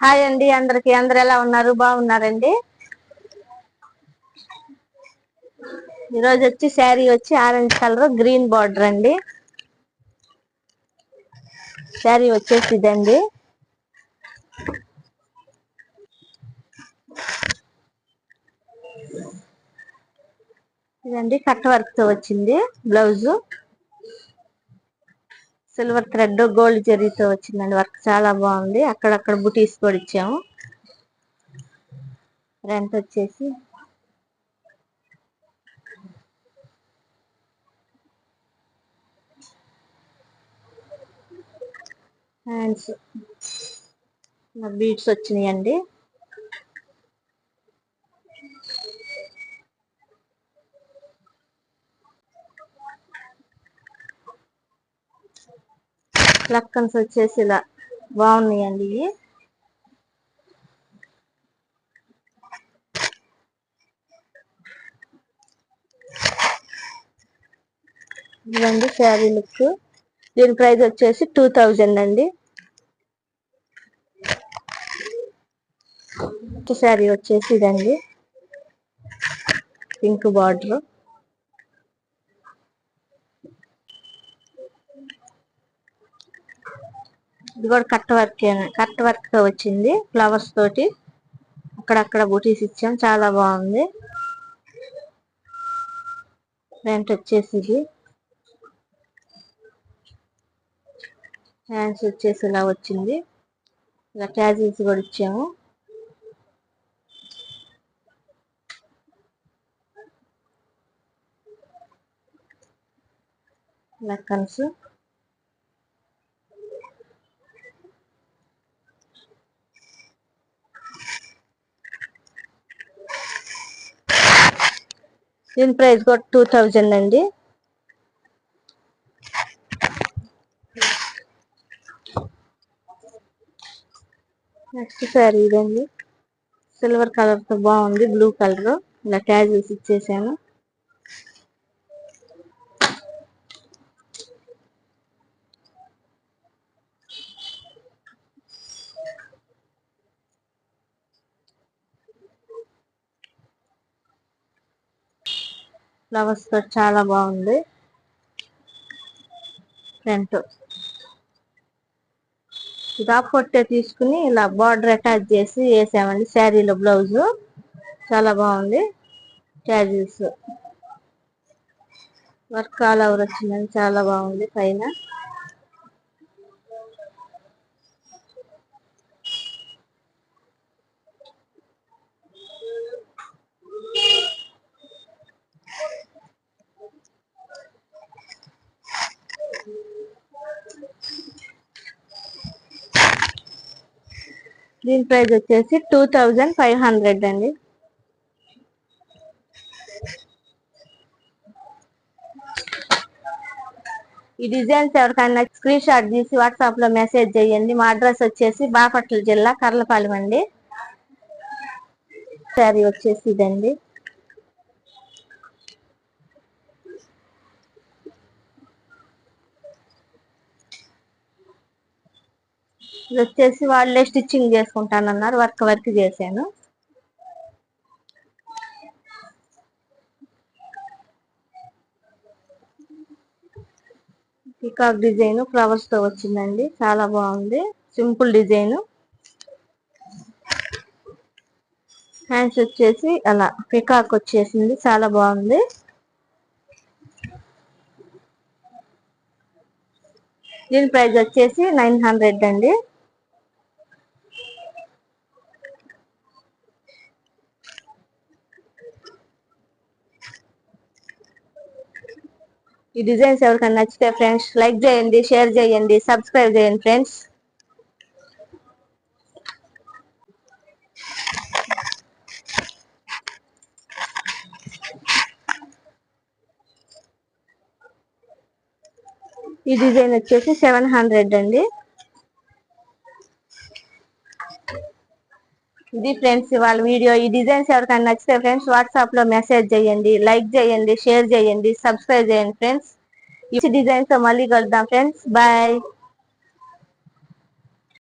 Hi అండి అందరికి. అందరు ఎలా ఉన్నారు? బాగున్నారండి? ఈరోజు వచ్చి శారీ వచ్చి ఆరెంజ్ కలర్ గ్రీన్ బార్డర్ అండి. శారీ వచ్చేసి ఇదండి. ఇదండి కట్ వర్క్తో వచ్చింది బ్లౌజు. సిల్వర్ థ్రెడ్ గోల్డ్ జరీతో వచ్చిందండి. వర్క్ చాలా బాగుంది. అక్కడక్కడ బుటీస్ కూడా ఇచ్చాము. రెంట్ వచ్చేసి హ్యాండ్స్. బీడ్స్ వచ్చినాయండి. లక్కన్స్ వచ్చేసి ఇలా బాగున్నాయండి ఇవి. ఇదండి శారీ లుక్. దీని ప్రైస్ వచ్చేసి టూ థౌజండ్ అండి. శారీ వచ్చేసి ఇదండి. Pink border. ఇది కూడా కట్ వర్క్ కట్ వర్క్తో వచ్చింది ఫ్లవర్స్ తోటి. అక్కడక్కడ బూటీస్ ఇచ్చాం చాలా బాగుంది. ఫ్రంట్ వచ్చేసి ఇది హ్యాండ్స్ వచ్చేసి ఇలా వచ్చింది. ఇలా క్యాజీస్ కూడా ఇచ్చాము. లక్కన్స్ దీని ప్రైస్ కూడా టూ థౌజండ్ అండి. నెక్స్ట్ శారీ ఇదండి. సిల్వర్ కలర్తో బాగుంది బ్లూ కలర్. ఇలా క్యాజువల్స్ ఇచ్చేసాను. ఫ్లవర్స్తో చాలా బాగుంది. ఫ్రంట్ డాప్ కొట్టే తీసుకుని ఇలా బార్డర్ అటాచ్ చేసి వేసామండి. శారీలో బ్లౌజ్ చాలా బాగుంది. క్యాజువల్స్ వర్క్ ఆల్ ఓవర్ వచ్చిందండి. చాలా బాగుంది పైన. దీని ప్రైస్ వచ్చేసి టూ థౌజండ్ ఫైవ్ హండ్రెడ్ అండి. ఈ డిజైన్స్ ఎవరికైనా స్క్రీన్ షాట్ తీసి వాట్సాప్లో మెసేజ్ చేయండి. మా అడ్రస్ వచ్చేసి బాపట్ల జిల్లా కర్లపాలెం అండి. శారీ వచ్చేసి ఇదండి. ఇది వచ్చేసి వాళ్ళే స్టిచ్చింగ్ చేసుకుంటానన్నారు వర్క్ వర్క్ చేశాను. పికాక్ డిజైన్ ఫ్లవర్స్తో వచ్చిందండి చాలా బాగుంది సింపుల్ డిజైన్. హ్యాండ్స్ వచ్చేసి అలా పికాక్ వచ్చేసింది చాలా బాగుంది. దీని ప్రైస్ వచ్చేసి నైన్ హండ్రెడ్ అండి. ఈ డిజైన్స్ ఎవరికైనా నచ్చితే ఫ్రెండ్స్ లైక్ చేయండి షేర్ చేయండి సబ్స్క్రైబ్ చేయండి ఫ్రెండ్స్. ఈ డిజైన్ వచ్చేసి సెవెన్ హండ్రెడ్ అండి. ఇది ఫ్రెండ్స్ ఇవాళ వీడియో. ఈ డిజైన్స్ ఎవరికైనా నచ్చితే ఫ్రెండ్స్ వాట్సాప్లో మెసేజ్ చేయండి లైక్ చేయండి షేర్ చేయండి సబ్స్క్రైబ్ చేయండి ఫ్రెండ్స్. ఈ డిజైన్స్తో మళ్ళీ కలుద్దాం ఫ్రెండ్స్. బాయ్.